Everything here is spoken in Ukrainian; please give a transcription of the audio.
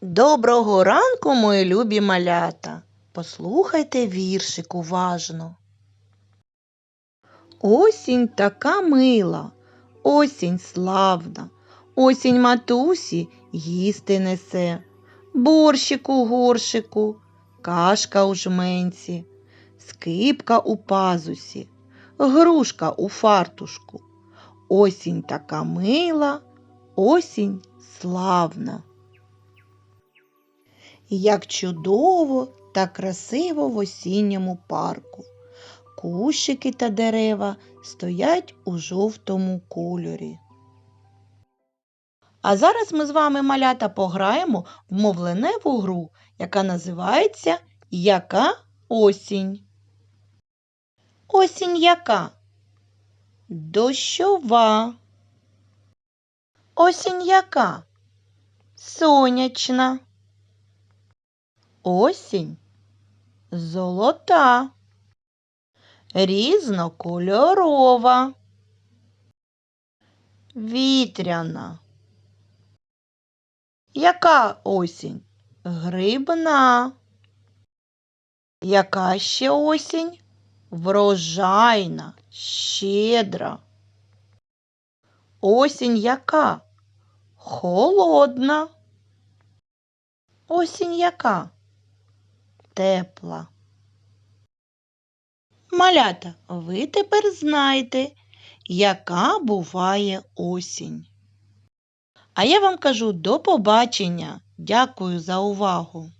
Доброго ранку, мої любі малята. Послухайте віршик уважно. Осінь така мила, осінь славна, осінь матусі їсти несе. Борщик у горшику, кашка у жменці, скипка у пазусі, грушка у фартушку. Осінь така мила, осінь славна. Як чудово та красиво в осінньому парку. Кущики та дерева стоять у жовтому кольорі. А зараз ми з вами, малята, пограємо в мовленеву гру, яка називається Яка осінь? Осінь яка? Дощова. Осінь яка? Сонячна. Осінь золота, різнокольорова, вітряна. Яка осінь? Грибна. Яка ще осінь? Врожайна, щедра. Осінь яка? Холодна. Осінь яка? Тепла. Малята, ви тепер знаєте, яка буває осінь. А я вам кажу до побачення. Дякую за увагу.